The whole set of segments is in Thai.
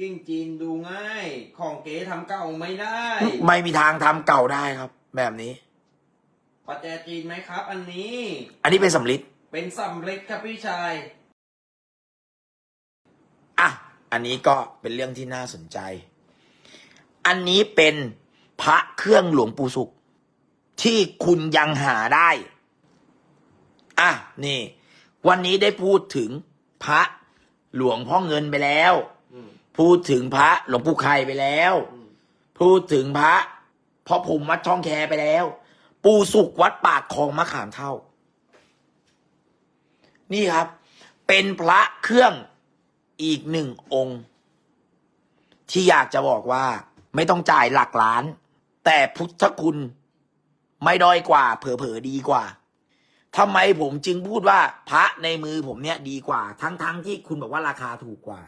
กิ้งจีนดูง่าย ของเก๋ทำเก่าไม่ได้ ไม่มีทางทำเก่าได้ครับ แบบนี้ ปัจแจจีนไหมครับ อันนี้ อันนี้เป็นสำลิดเป็นสำเร็จครับพี่ชาย อะ อันนี้ก็เป็นเรื่องที่น่าสนใจ อันนี้เป็นพระเครื่องหลวงปู่สุข ที่คุณยังหาได้ อะ นี่ วันนี้ได้พูดถึงพระหลวงพ่อเงินไปแล้วอืม พูดถึงพระหลวงปู่ไข่ไปแล้ว พูดถึงพระพ่อภูมิวัดช่องแคไปแล้ว ปู่สุขวัดปากคลองมะขามเท่า นี่ครับ เป็นพระเครื่องอีกหนึ่งองค์ ที่อยากจะบอกว่า ไม่ต้องจ่ายหลักล้าน แต่พุทธคุณไม่ด้อยกว่า เผลอๆดีกว่าทำไมผมจึงพูดว่าพระในมือผมเนี่ยดีกว่า ทั้งๆที่คุณบอกว่าราคาถูกกว่า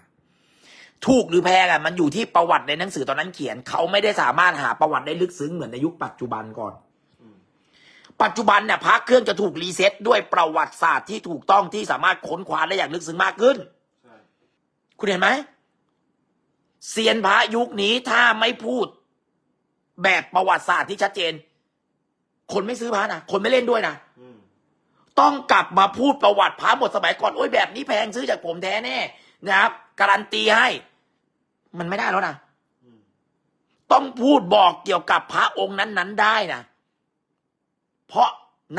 ถูกหรือแพงอะมันอยู่ที่ประวัติในหนังสือตอนนั้นเขียน เขาไม่ได้สามารถหาประวัติได้ลึกซึ้งเหมือนในยุคปัจจุบันก่อนอืมปัจจุบันเนี่ยพระเครื่องจะถูกรีเซ็ตด้วยประวัติศาสตร์ที่ถูกต้องที่สามารถค้นคว้าได้อย่างลึกซึ้งมากขึ้นใช่คุณเห็นไหมเซียนพระยุคนี้ถ้าไม่พูด แบบประวัติศาสตร์ที่ชัดเจน คนไม่ซื้อพระนะคนไม่เล่นด้วยนะอืมต้องกลับมาพูดประวัติพระหมดสมัยก่อนโอ้ยแบบนี้แพงซื้อจากผมแท้แน่นะครับการันตีให้ มันไม่ได้แล้วนะอืมต้องพูดบอกเกี่ยวกับพระองค์นั้น ๆ ได้นะเพราะ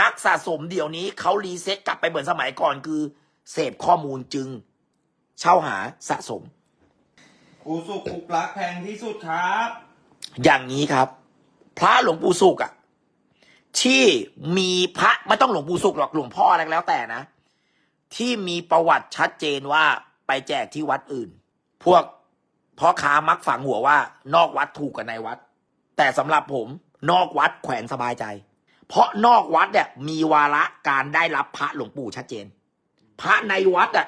นักสะสมเดี๋ยวนี้เขารีเซ็ตกลับไปเหมือนสมัยก่อนคือ เสพข้อมูลจึง เช่าหาสะสมปูสุกคุกรักแพงที่สุดครับ อย่างนี้ครับ พระหลวงปู่สุกอะที่มีพระไม่ต้องหลวงปู่สุกหรอกหลวงพ่ออะไรก็แล้วแต่นะ ที่มีประวัติชัดเจนว่าไปแจกที่วัดอื่น พวก พ่อค้ามักฝังหัวว่า นอกวัดถูกกว่าในวัด แต่สำหรับผมนอกวัดแขวนสบายใจ เพราะนอกวัดเนี่ยมีวาระการได้รับพระหลวงปู่ชัดเจน พระในวัดอะ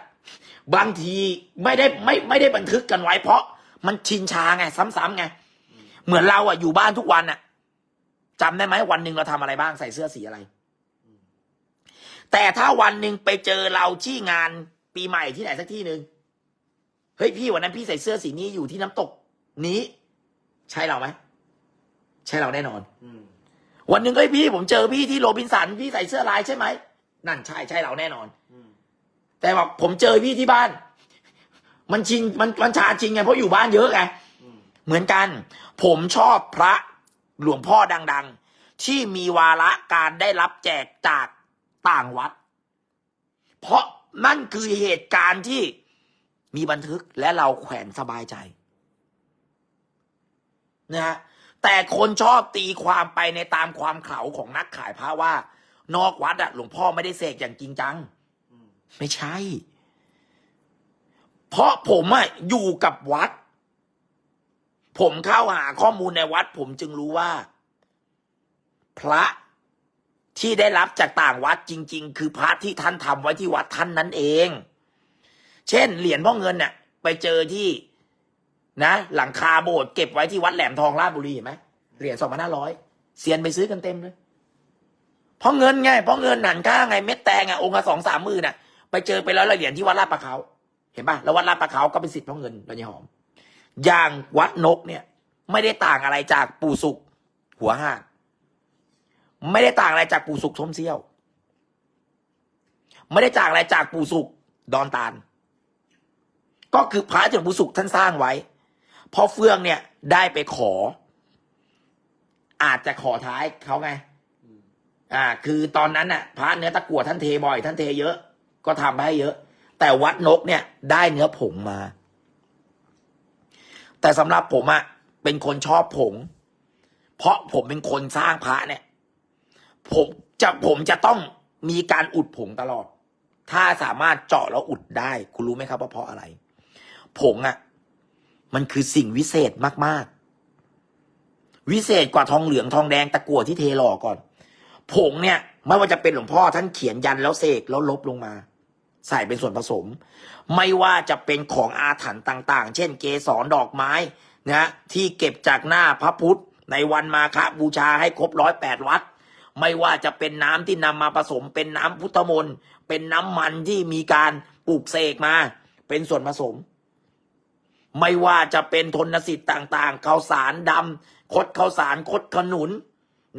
บางทีไม่ได้ไม่ไม่ได้บันทึกกันไว้ เพราะมันชินชาไง ซ้ำๆไง เหมือนเราอะอยู่บ้านทุกวันอะจำได้ไหมวันหนึ่งเราทำอะไรบ้างใส่เสื้อสีอะไร แต่ถ้าวันหนึ่งไปเจอเราที่งานปีใหม่ที่ไหนสักที่หนึ่ง เฮ้ยพี่วันนั้นพี่ใส่เสื้อสีนี้อยู่ที่น้ำตกนี้ ใช่เราไหมใช่เราแน่นอนอืมวันหนึ่งเฮ้ยพี่ผมเจอพี่ที่โรบินสันพี่ใส่เสื้อลายใช่ไหมนั่นใช่ใช่เราแน่นอนอืมแต่บอกผมเจอพี่ที่บ้าน มันชินมันมันชาจริงไงเพราะอยู่บ้านเยอะไงอืมเหมือนกัน ผมชอบพระหลวงพ่อดัง ๆ ที่มีวาระการได้รับแจกจากต่างวัด เพราะนั่นคือเหตุการณ์ที่ มีบันทึกและเราแขวนสบายใจนะฮะแต่คนชอบตีความไปในตามความเขาของนักขายพระว่า นอกวัดอะหลวงพ่อไม่ได้เสกอย่างจริงจัง ไม่ใช่ เพราะผมอะอยู่กับวัด ผมเข้าหาข้อมูลในวัด ผมจึงรู้ว่า พระที่ได้รับจากต่างวัดจริง ๆ คือพระที่ท่านทำไว้ที่วัดท่านนั้นเอง เช่น เหรียญพ่อเงินเนี่ยไปเจอที่นะ หลังคาโบสถ์เก็บไว้ที่วัดแหลมทองราชบุรีเห็นไหมเหรียญสองพันห้าร้อยเซียนไปซื้อกันเต็มเลยเพราะเงินไงเพราะเงินหนันค่าไงเม็ดแตงอะองค์ละสองสามมื่นอะ ไปเจอไปแล้วเหรียญที่วัดลาดประเขาเห็นป่ะแล้ววัดลาดประเขาก็เป็นสิทธิ์พราะเงินปัญญาหอม อย่างวัดนกเนี่ย ไม่ได้ต่างอะไรจากปู่สุกหัวห้าไม่ได้ต่างอะไรจากปู่สุกส้มเซี่ยว ไม่ได้ต่างอะไรจากปู่สุกดอนตาล ก็คือพระที่หลวงปู่สุกท่านสร้างไว้พอเฟื่องเนี่ยได้ไปขอ อาจจะขอท้ายเขาไงอ่า คือตอนนั้นน่ะพระเนื้อตะกั่วท่านเทบ่อย ท่านเทเยอะ ก็ทำให้เยอะ แต่วัดนกเนี่ย ได้เนื้อผงมา แต่สำหรับผมอะเป็นคนชอบผง เพราะผมเป็นคนสร้างพระเนี่ย ผมจะผมจะต้องมีการอุดผงตลอด ถ้าสามารถเจาะแล้วอุดได้ คุณรู้ไหมครับว่าเพราะอะไร ผงอะมันคือสิ่งวิเศษมาก ๆ วิเศษกว่าทองเหลืองทองแดงตะกั่วที่เทหล่อก่อน ผงเนี่ยไม่ว่าจะเป็นหลวงพ่อท่านเขียนยันแล้วเสกแล้วลบลงมา ใส่เป็นส่วนผสม ไม่ว่าจะเป็นของอาถรรพ์ต่าง ๆ เช่น เกสรดอกไม้นะที่เก็บจากหน้าพระพุทธ ในวันมาฆบูชาให้ครบร้อยแปดวัดไม่ว่าจะเป็นน้ำที่นำมาผสมเป็นน้ำพุทธมนต์เป็นน้ำมันที่มีการปลูกเสกมา เป็นส่วนผสม ไม่ว่าจะเป็นทนสิทธิ์ต่างๆข้าวสารดำคดข้าวสารคดขนุน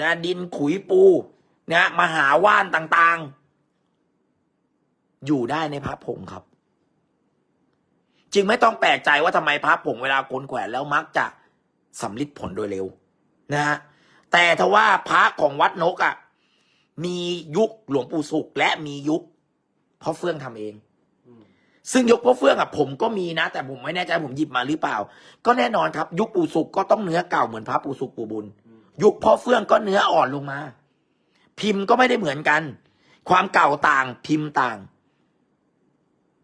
นะดินขุยปูนะมหาว่านต่างๆ อยู่ได้ในพระผงครับ จึงไม่ต้องแปลกใจว่าทำไมพระผงเวลาคนแขวนแล้วมักจะสำลิดผลโดยเร็วนะฮะแต่ทว่าพระของวัดนกอะ่ะมียุคหลวงปู่สุขและมียุคพ่อเฟื่องทำเอง ซึ่งยุคพ่อเฟื่องอะผมก็มีนะ แต่ผมไม่แน่ใจผมหยิบมาหรือเปล่า ก็แน่นอนครับ ยุคปู่สุขก็ต้องเนื้อเก่าเหมือนพระปู่สุขปู่บุญอืมยุคพ่อเฟื่องก็เนื้ออ่อนลงมา พิมพ์ก็ไม่ได้เหมือนกัน ความเก่าต่างพิมพ์ต่าง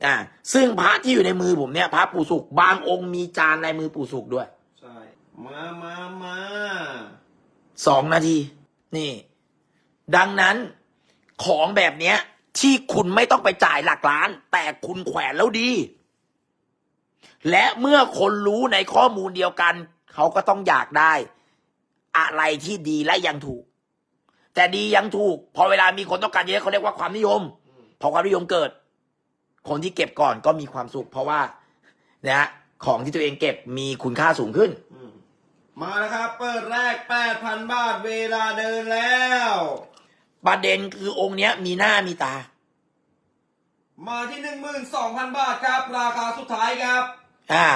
อ่าซึ่งพระที่อยู่ในมือผมเนี่ย พระปู่สุขบางองค์มีจานในมือปู่สุขด้วยใช่มามามาสองนาที นี่ ดังนั้นของแบบเนี้ย ที่คุณไม่ต้องไปจ่ายหลักล้าน แต่คุณแขวนแล้วดี และเมื่อคนรู้ในข้อมูลเดียวกัน เขาก็ต้องอยากได้ อะไรที่ดีและยังถูก แต่ดียังถูก พอเวลามีคนต้องการเยอะเขาเรียกว่าความนิยม พอความนิยมเกิด คนที่เก็บก่อนก็มีความสุข เพราะว่านะฮะของที่ตัวเองเก็บมีคุณค่าสูงขึ้นมมาแล้วครับ เปิดแรก 8,000 บาท เวลาเดินแล้ว ประเด็นคือองค์เนี้ย มีหน้ามีตา มาที่12,000บาทครับ ราคาสุดท้ายครับอ่า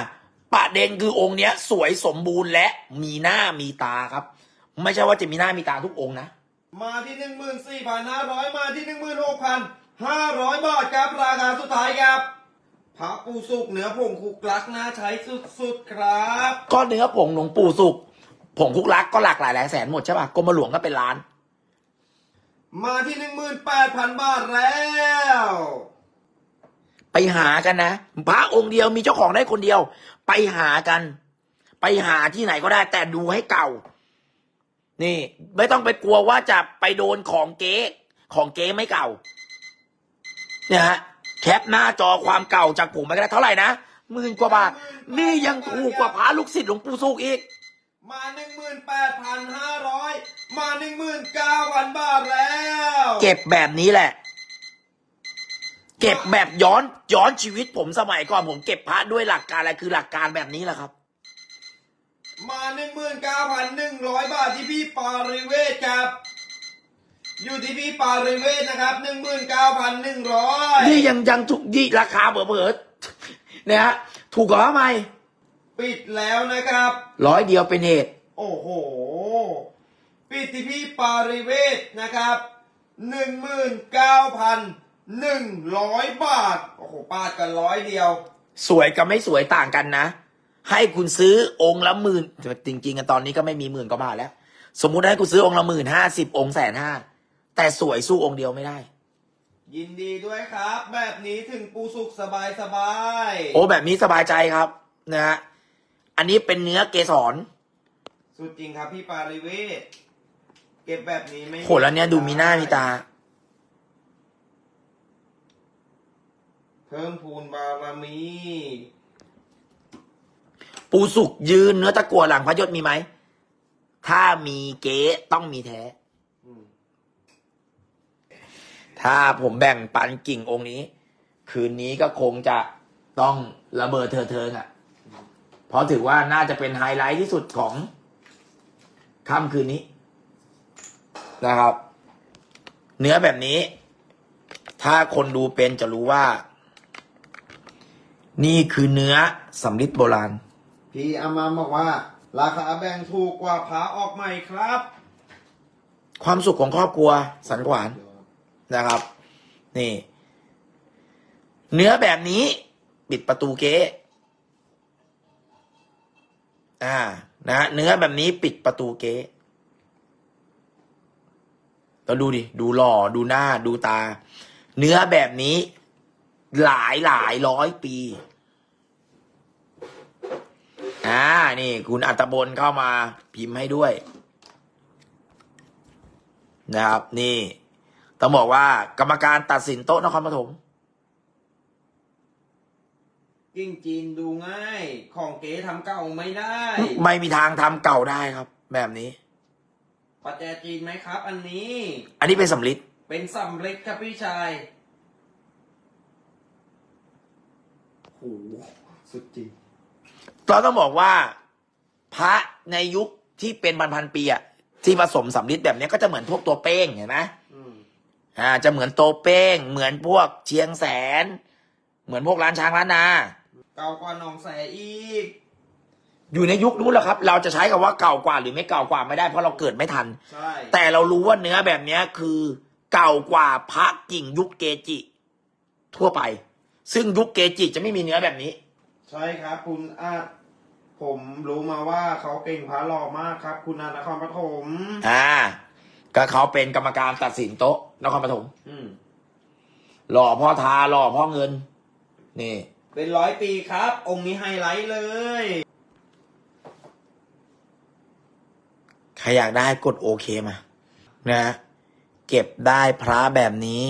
ประเด็นคือองค์เนี้ย สวยสมบูรณ์และมีหน้ามีตาครับ ไม่ใช่ว่าจะมีหน้ามีตาทุกองค์นะมาที่14,500มาที่16,500บาทครับราคาสุดท้ายครับพระปูสุกเหนือผงคุกลักน่าใช้สุดๆครับ ก็เนื้อผงหลวงปู่สุขผงคุกลักก็หลากหลายหลายแสนหมดใช่ป่ะกรมหลวงก็เป็นล้าน มาที่ 18,000 บาทแล้ว ไปหากันนะพระองค์เดียวมีเจ้าของได้คนเดียว ไปหากัน ไปหาที่ไหนก็ได้ แต่ดูให้เก่า นี่ ไม่ต้องไปกลัวว่าจะไปโดนของเก๊ของเก๊ไม่เก่าเนี่ยฮะแคปหน้าจอความเก่าจากผมไปก็ได้เท่าไหร่นะหมื่นกว่าบาท นี่ยังถูกกว่าพระลูกศิษย์หลวงปู่สุกอีก มา 18,500 มา 19,000 บาทแล้ว เก็บแบบนี้แหละ เก็บแบบย้อนย้อนชีวิตผมสมัยก่อนผมเก็บพระด้วยหลักการอะไรคือหลักการแบบนี้แหละครับ มา 19,100 บาทที่พี่ปาริเวศครับอยู่ที่พี่ปาริเวศนะครับ 19,100นี่ยังยังถูกยี่ราคาเบอๆนะฮะถูกกว่าทำไม ปิดแล้วนะครับ ร้อยเดียวเป็นเหตุ โอ้โห ปิดที่พี่ปาริเวศนะครับ19,100บาท โอ้โหปาดกันร้อยเดียว สวยกับไม่สวยต่างกันนะ ให้คุณซื้อองค์ละหมื่นจริงๆอะตอนนี้ก็ไม่มีหมื่นกว่าบาทแล้ว สมมุติให้คุณซื้อองค์ละหมื่นห้าสิบองค์แสนห้าแต่สวยสู้องค์เดียวไม่ได้ ยินดีด้วยครับ แบบนี้ถึงปูสุกสบายสบายโอ้แบบนี้สบายใจครับนะฮะ อันนี้เป็นเนื้อเกสรสุดจริงครับพี่ปาริเวศเก็บแบบนี้ไม่โหแล้วเนี้ยดูมีหน้ามีตา เพิ่มพูนบารมี ปูสุกยืนเนื้อตะกัวหลังพระยศมีไหม ถ้ามีเก๊ต้องมีแท้ อืมถ้าผมแบ่งปันกิ่งองค์นี้ คืนนี้ก็คงจะต้องระเบิดเธอเทิงอะ่ะ เพราะถือว่าน่าจะเป็นไฮไลท์ที่สุดของค่ำคืนนี้นะครับ เนื้อแบบนี้ ถ้าคนดูเป็นจะรู้ว่า นี่คือเนื้อสำลิดโบราณ พี่อามาบอกว่า ราคาแบ่งถูกกว่าผาออกใหม่ครับ ความสุขของครอบครัวสันขวานนะครับ นี่ เนื้อแบบนี้ ปิดประตูเก๊ อ่านะฮะเนื้อแบบนี้ปิดประตูเก๊แล้วดูดิ ดูหล่อ ดูหน้า ดูตา เนื้อแบบนี้ หลายหลายร้อยปี อ่า นี่ คุณอัตบลเข้ามาพิมพ์ให้ด้วย นะครับ นี่ ต้องบอกว่ากรรมการตัดสินโต๊ะนครปฐม กิ้งจีนดูง่าย ของเก๋ทำเก่าไม่ได้ ไม่มีทางทำเก่าได้ครับ แบบนี้ ปัจแจจีนไหมครับ อันนี้อันนี้เป็นสำลิดเป็นสำเร็จครับพี่ชายโหสุดจริง เราต้องบอกว่า พระในยุคที่เป็นพันพันๆปีอะที่ผสมสำลิดแบบเนี้ยก็จะเหมือนพวกตัวเป้งเห็นไหม อืม อ่าจะเหมือนโตเป้ง เหมือนพวกเชียงแสน เหมือนพวกร้านช้างร้านนา เก่ากว่าหนองแสอีก อยู่ในยุคนู้นแหละครับ เราจะใช้คำว่าเก่ากว่าหรือไม่เก่ากว่าไม่ได้เพราะเราเกิดไม่ทัน ใช่แต่เรารู้ว่าเนื้อแบบเนี้ยคือเก่ากว่าพระกิ่งยุคเกจิ ทั่วไป ซึ่งยุคเกจิจะไม่มีเนื้อแบบนี้ ใช่ครับ คุณอาจผมรู้มาว่าเขาเก่งพระหล่อมากครับ คุณอานครปฐมอ่า ก็เขาเป็นกรรมการตัดสินโต๊ะนครปฐมอืม หล่อพ่อทาหล่อพ่อเงิน นี่ เป็นร้อยปีครับ องค์นี้ไฮไลท์เลย ใครอยากได้กดโอเคมา นะเก็บได้พระแบบนี้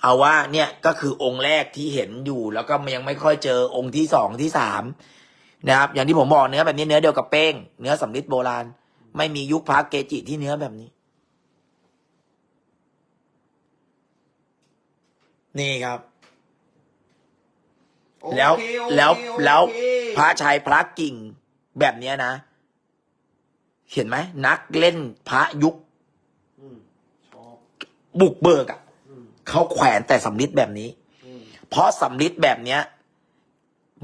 เอาว่าเนี่ยก็คือองค์แรกที่เห็นอยู่แล้วก็ยังไม่ค่อยเจอองค์ที่สองที่สามนะครับ อย่างที่ผมบอกเนื้อแบบนี้เนื้อเดียวกับเป้ง เนื้อสำริดโบราณ ไม่มียุคพระเกจิที่เนื้อแบบนี้ นี่ครับ แล้วโอเคแล้วโอเคแล้วพระชัยพระกิ่งแบบเนี้ยนะ เห็นไหมนักเล่นพระยุคอืมชอบบุกเบิกอะ่ะอืมเขาแขวนแต่สำลิดแบบนี้อืมเพราะสำลิดแบบเนี้ย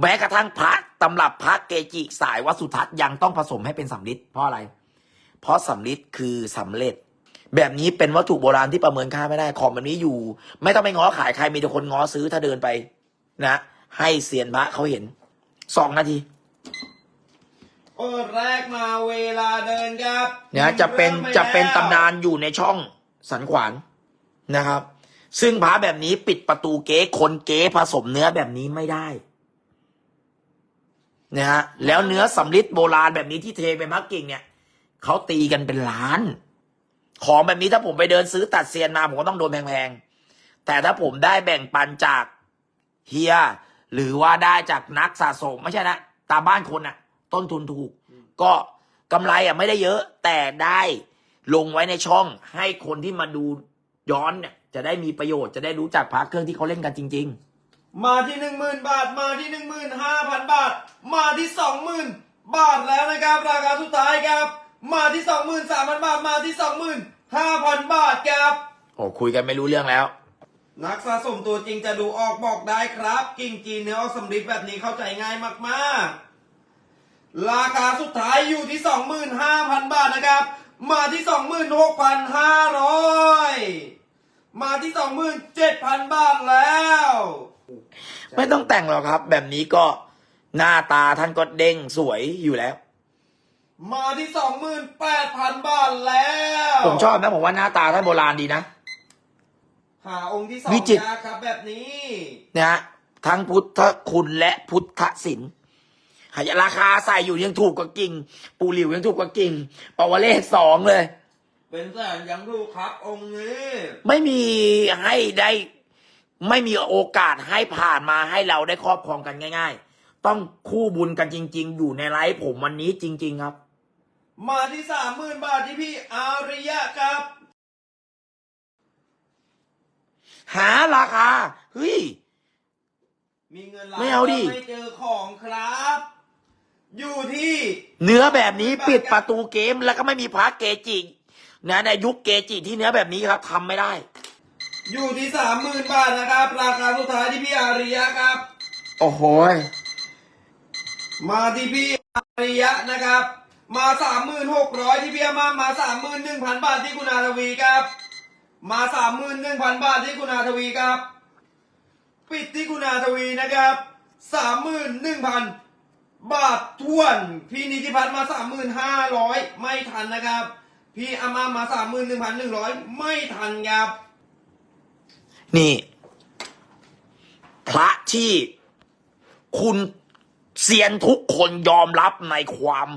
แม้กระทั่งพระตำรับพระเกจิสายวัดสุทัศน์ยังต้องผสมให้เป็นสำลิดเพราะอะไร เพราะสำลิดคือสำเร็จ แบบนี้เป็นวัตถุโบราณที่ประเมินค่าไม่ได้ของแบบนี้อยู่ ไม่ต้องไปง้อขายใครมีแต่คนง้อซื้อถ้าเดินไป นะ ให้เซียนพระเขาเห็นสองนาทีเปิดแรกมาเวลาเดินครับเนี่ยจะเป็นริ่มไจะเป็นแล้วตำนานอยู่ในช่องสันขวานนะครับ ซึ่งพระแบบนี้ปิดประตูเก๊คนเก๊ผสมเนื้อแบบนี้ไม่ได้นะฮะแล้วเนื้อสำลิดโบราณแบบนี้ที่เทเป็นพระกิ่งเนี่ยเขาตีกันเป็นล้าน ของแบบนี้ถ้าผมไปเดินซื้อตัดเซียนมาผมก็ต้องโดนแพงๆแต่ถ้าผมได้แบ่งปันจากเฮีย หรือว่าได้จากนักสะสมไม่ใช่นะตามบ้านคนอะต้นทุนถูก ก็กำไรอะไม่ได้เยอะ แต่ได้ลงไว้ในช่องให้คนที่มาดูย้อนเนี่ยจะได้มีประโยชน์จะได้รู้จักพระเครื่องที่เขาเล่นกันจริงมาที่หนึ่งหมื่นบาท มาที่หนึ่งหมื่นห้าพันบาท มาที่สองหมื่นบาทแล้วนะครับ ราคาสุดท้ายครับ มาที่สองหมื่นสามพันบาท มาที่สองหมื่นห้าพันบาทครับๆโอ้คุยกันไม่รู้เรื่องแล้ว นักสะสมตัวจริงจะดูออกบอกได้ครับ กิ่งจีนเนื้อออกสำริดแบบนี้เข้าใจง่ายมากๆ ราคาสุดท้ายอยู่ที่ 25,000 บาทนะครับ มาที่ 26,500 มาที่ 27,000 บาทแล้ว ไม่ต้องแต่งหรอกครับ แบบนี้ก็หน้าตาท่านก็เด้งสวยอยู่แล้ว มาที่ 28,000 บาทแล้ว ผมชอบนะผมว่าหน้าตาท่านโบราณดีนะ หาองค์ที่สองวิจิตรยากครับแบบนี้ นะฮะทั้งพุทธคุณและพุทธศิลป์หายราคาใส่อยู่ยังถูกกว่ากิ่ง ปูหลิวยังถูกกว่ากิ่งปาวเลขสองเลย เป็นแสนยังถูกครับองค์นี้ไม่มีให้ได้ ไม่มีโอกาสให้ผ่านมาให้เราได้ครอบครองกันง่าย ๆ ต้องคู่บุญกันจริง ๆ อยู่ในไลฟ์ผมวันนี้จริง ๆ ครับ มาที่30,000บาทที่พี่อาริยะครับ หาราคาเฮ้ย มีเงินล้านไม่เอาดิ ไม่เจอของครับ อยู่ที่ เนื้อแบบนี้ปิดประตูเกมแล้วก็ไม่มีพระเกจินะในยุคเกจิที่เนื้อแบบนี้ครับทำไม่ได้ อยู่ที่สามหมื่นบาทนะครับ ราคาสุดท้ายที่พี่อาริยะครับ โอ้โหมาที่พี่อาริยะนะครับ มาสามหมื่นหกร้อยที่พี่อามามาสามหมื่นหนึ่งพันบาทที่คุณอาทวีครับ มาสามหมื่นหนึ่งพันบาทที่คุณอาทวีครับ ปิดที่คุณอาทวีนะครับสามหมื่นหนึ่งพันบาททวนพี่นิติพัฒน์มาสามหมื่นห้าร้อยไม่ทันนะครับ พี่อามามาสามหมื่นหนึ่งพันหนึ่งร้อยไม่ทันครับ นี่ พระที่คุณเซียนทุกคนยอมรับในความ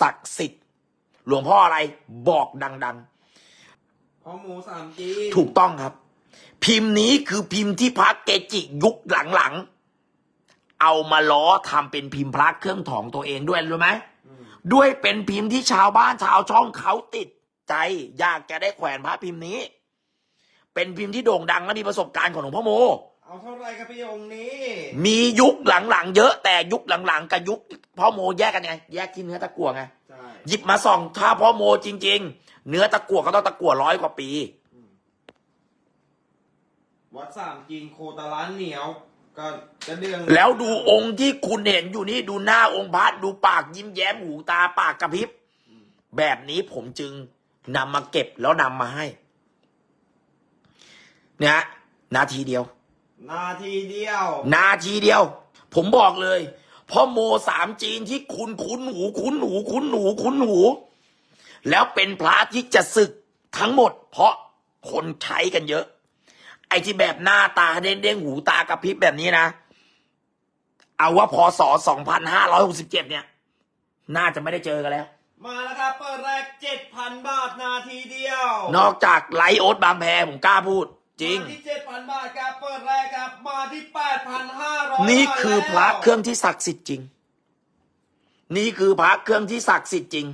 ศักดิ์สิทธิ์ หลวงพ่ออะไรบอกดัง พอหมูสามจีๆถูกต้องครับ พิมพ์นี้คือพิมพ์ที่พระเกจิยุคหลังๆ เอามาล้อทำเป็นพิมพ์พระเครื่องถองตัวเองด้วยรู้ไหมด้วยเป็นพิมพ์ที่ชาวบ้านชาวช่องเขาติดใจ อยากจะได้แขวนพระพิมพ์นี้ เป็นพิมพ์ที่โด่งดังและมีประสบการณ์ของหลวงพ่อโมเอาเท่าไหรครับพี่องค์นี้ มียุคหลังๆเยอะแต่ยุคหลังๆกับยุคพ่อโมแยกกันไง แยกที่เนื้อตะกั่วไงใช่ หยิบมาส่องถ้าพ่อโมจริง ๆ เนื้อตะกั่วก็ต้องตะกั่วร้อยกว่าปี วัดสามจีนโคตาล้านเหนียว ก็จะเดืองแล้วดูองค์ที่คุณเห็นอยู่นี่ดูหน้าองค์พระดูปากยิ้มแย้มหูตาปากกระพริบ แบบนี้ผมจึงนำมาเก็บแล้วนำมาให้เนี่ยฮะนาทีเดียว นาทีเดียว นาทีเดียว ผมบอกเลย พ่อโมสามจีนที่คุณคุ้นหูคุ้นหูคุ้นหูคุ้นหู แล้วเป็นพระที่จะศึกทั้งหมด เพราะคนใช้กันเยอะ ไอ้ที่แบบหน้าตาเด้งเด้งๆหูตากระพริบแบบนี้นะ เอาว่าพศ2567เนี่ย น่าจะไม่ได้เจอกันแล้ว มาแล้วครับ เปิดแรกเจ็ดพันบาทนาทีเดียว นอกจากไลโอตบางแพผมกล้าพูด จริงมาที่เจ็ดพันบาทครับเปิดแรกครับมาที่แปดพันห้าร้อยนี่คือพระเครื่องที่ศักดิ์สิทธิ์จริง นี่คือพระเครื่องที่ศักดิ์สิทธิ์จริง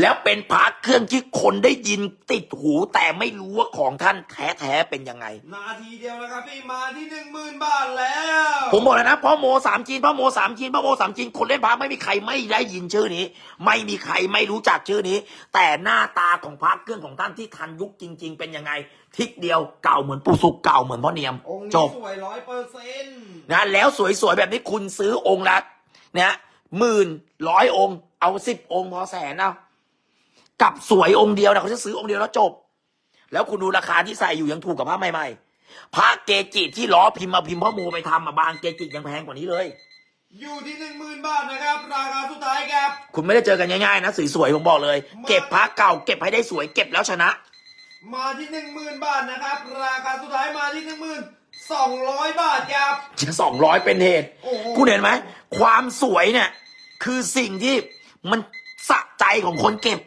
แล้วเป็นพระเครื่องที่คนได้ยินติดหูแต่ไม่รู้ว่าของท่านแท้ๆเป็นยังไง นาทีเดียวนะครับพี่มาที่หนึ่งหมื่นบาทแล้วผมบอกแล้วนะพ่อโมสามจีนพ่อโมสามจีนพ่อโมสามจีนคนเล่นพระไม่มีใครไม่ได้ยินชื่อนี้ ไม่มีใครไม่รู้จักชื่อนี้ แต่หน้าตาของพระเครื่องของท่านที่ทันยุคจริง ๆ เป็นยังไง ทิกเดียวเก่าเหมือนปูสุกเก่าเหมือนพ่อเนียม องค์จนี้บสวยร้อยเปอร์เซ็นต์นะแล้วสวยๆแบบนี้คุณซื้อองค์ละนะหมื่นร้อยองค์ เอาสิบองค์พอแสนเอากับสวยองค์เดียวนะเขาจะซื้อองค์เดียวแล้วจบ แล้วคุณดูราคาที่ใส่อยู่ยังถูกกับพระใหม่ๆพระเกจิที่ล้อพิมพ์มาพิมพ์พ่อโมไปทำมาบางเกจิยังแพงกว่านี้เลย อยู่ที่หนึ่งหมื่นบาทนะครับ ราคาสุดท้ายครับ คุณไม่ได้เจอกันง่ายๆนะสวยๆผมบอกเลย เก็บพระเก่าเก็บให้ได้สวยเก็บแล้วชนะ มาที่หนึ่งหมื่นบาทนะครับ ราคาสุดท้ายมาที่หนึ่งหมื่นสองร้อยบาทครับจะสองร้อยเป็นเหตุ โอ้โหคุณเห็นไหม ความสวยเนี่ย คือสิ่งที่มันสะใจของคนเก็บ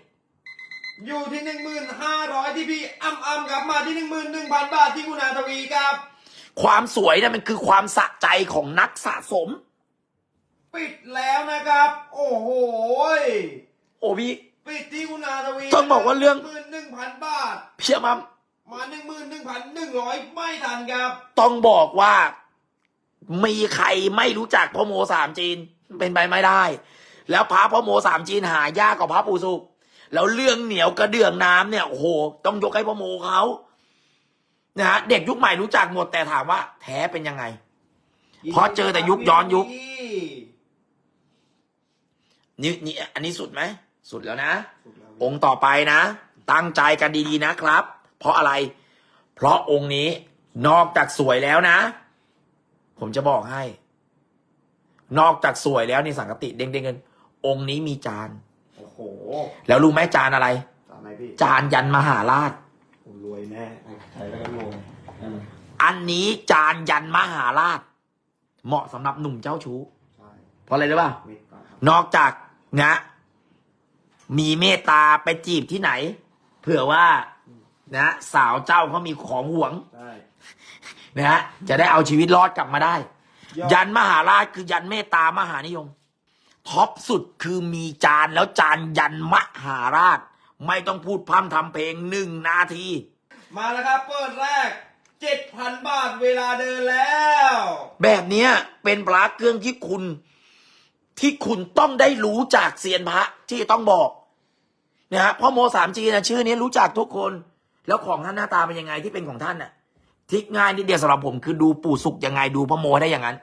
อยู่ที่หนึ่งหมื่นห้าร้อยที่พี่อ้ำอ้ำครับมาที่หนึ่งหมื่นหนึ่งพันบาทที่คุณอาทวีครับ ความสวยเนี่ยมันคือความสะใจของนักสะสม ปิดแล้วนะครับ โอ้โหยโอ้พี่ ปิดที่คุณอาทวีต้องบอกว่าเรื่อง หมื่นหนึ่งพันบาท เพียมัมมาหนึ่งหมื่นหนึ่งพันหนึ่งร้อยไม่ทันครับ ต้องบอกว่า มีใครไม่รู้จักพ่อโมสามจีนเป็นไปไม่ได้ แล้วพระพ่อโมสามจีนหายากกว่าพระปูสุกแล้วเรื่องเหนียวกระเดื่องน้ำเนี่ยโอ้โหต้องยกให้พ่อโมเขานะฮะเด็กยุคใหม่รู้จักหมดแต่ถามว่า แท้เป็นยังไงเพราะเจอแต่ยุคย้อนยุคนี่นี่อันนี้สุดไหม สุดแล้วนะ องค์ต่อไปนะ ตั้งใจกันดีๆนะครับ เพราะอะไร เพราะองค์นี้นอกจากสวยแล้วนะ ผมจะบอกให้ นอกจากสวยแล้วนี่สังกติเด้งๆเงินองค์นี้มีจาน โอ้โห แล้วรู้ไหมจานอะไร ทำไมพี่จานยันมหาราช ผมรวยแน่ใช้แล้วก็รวยอืมอันนี้จานยันมหาราช เหมาะสำหรับหนุ่มเจ้าชู้ ใช่เพราะอะไรรู้ป่ะเมตตาครับนอกจากนะ มีเมตตาไปจีบที่ไหนเผื่อว่านะสาวเจ้าเขามีของหวงใช่นะฮะจะได้เอาชีวิตรอดกลับมาได้ยอดยันมหาราชคือยันเมตตามหานิยมท็อปสุดคือมีจานแล้วจานยันมหาราช ไม่ต้องพูดพร่ำทำเพลงหนึ่งนาที มาแล้วครับเปิดแรกเจ็ดพันบาทเวลาเดินแล้ว แบบเนี้ยเป็นพระเครื่องที่คุณ ที่คุณต้องได้รู้จากเซียนพระที่ต้องบอก นะฮะเพ่อโมสามจีนะชื่อนี้รู้จักทุกคน แล้วของท่านหน้าตาเป็นยังไงที่เป็นของท่านน่ะทิกง่ายนิดเดียวสำหรับผมคือดูปู่สุกยังไงดูพ่อโมได้อย่างนั้น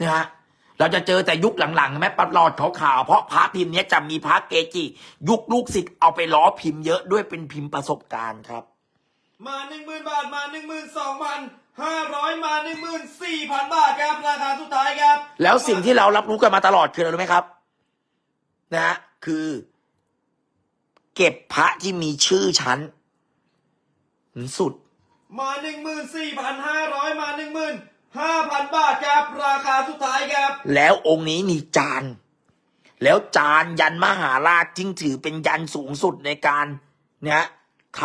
นะฮะเราจะเจอแต่ยุคหลังๆแม้ปลอดขาวๆเพราะพระพิมพ์เนี้ยจะมีพระเกจิยุคลูกศิษย์เอาไปล้อพิมพ์เยอะด้วยเป็นพิมพ์ประสบการณ์ครับ มาหนึ่งหมื่นบาทมาหนึ่งหมื่นสองพันห้าร้อยมาหนึ่งหมื่นสี่พันบาทครับราคาสุดท้ายครับ แล้วสิ่งที่เรารับรู้กันมาตลอดคืออะไรรู้ไหมครับ นะฮะคือ เก็บพระที่มีชื่อชั้นสุด มาหนึ่งหมื่นสี่พันห้าร้อยมาหนึ่งหมื่นห้าพันบาทครับราคาสุดท้ายครับ แล้วองค์นี้มีจาน แล้วจานยันมหาราชจึงถือเป็นยันสูงสุดในการเนี่ยท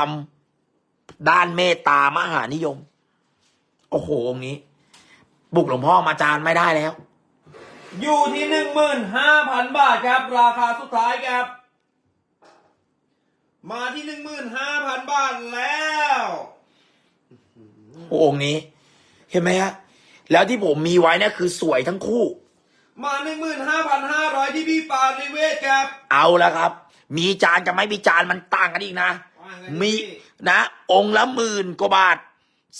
ำด้านเมตตามหานิยม โอ้โหองค์นี้ บุกหลวงพ่อมาจานไม่ได้แล้ว อยู่ที่หนึ่งหมื่นห้าพันบาทครับ ราคาสุดท้ายครับ มาที่หนึ่งหมื่นห้าพันบาทแล้วองค์นี้ เห็นไหมฮะ แล้วที่ผมมีไว้เนี่ยคือสวยทั้งคู่ มาหนึ่งหมื่นห้าพันห้าร้อยที่พี่ปาริเวศครับ เอาแล้วครับ มีจานกับไม่มีจานมันต่างกันอีกนะ มีนะ องค์ละหมื่นกว่าบาท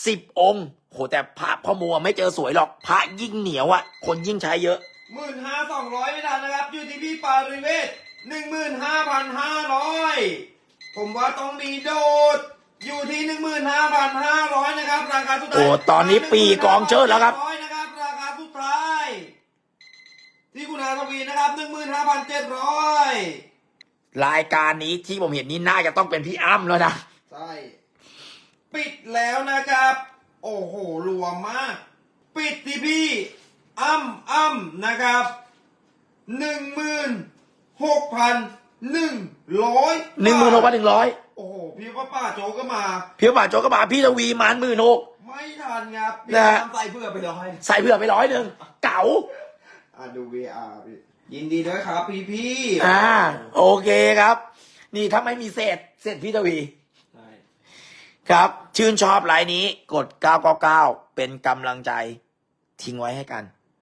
สิบองค์โหแต่พระพ่อมัวไม่เจอสวยหรอกพระยิ่งเหนียวอะคนยิ่งใช้เยอะหมื่นห้าสองร้อยไม่ทันนะครับ อยู่ที่พี่ปาริเวศหนึ่งหมื่นห้าพันห้าร้อย ผมว่าต้องมีโดด อยู่ที่หนึ่งหมื่นห้าพันห้าร้อยนะครับ ราคาสุดท้ายโอ้ตอนนี้ปีกองเชิดแล้วครับร้อยนะครับ ราคาสุดท้ายที่คุณอาทวีนะครับหนึ่งหมื่นห้าพันเจ็ดร้อยรายการนี้ที่ผมเห็นนี่น่าจะต้องเป็นพี่อ้ำแล้วนะ ใช่ ปิดแล้วนะครับ โอ้โหรัวมาก ปิดที่พี่อ้ำอ้ำนะครับหนึ่งหมื่นหกพันหนึ่ง ร้อยหนึ่งหมื่นหกพันหนึ่งร้อยโอ้โหพี่ป้าป้าโจก็มาเพียวป่าโจกระบาพี่ทวีมานหมื่นหกไม่ทันครับพี่นะฮะทำใส่เพื่อไปร้อยใส่เผื่อไปร้อยหนึ่งเก๋าอะดู VR พี่ยินดีด้วยครับพี่พี่อ่า โอเคครับ นี่ถ้าไม่มีเศษเศษพี่ทวีใช่ครับ ชื่นชอบไลน์นี้กด 999 เป็นกำลังใจทิ้งไว้ให้กัน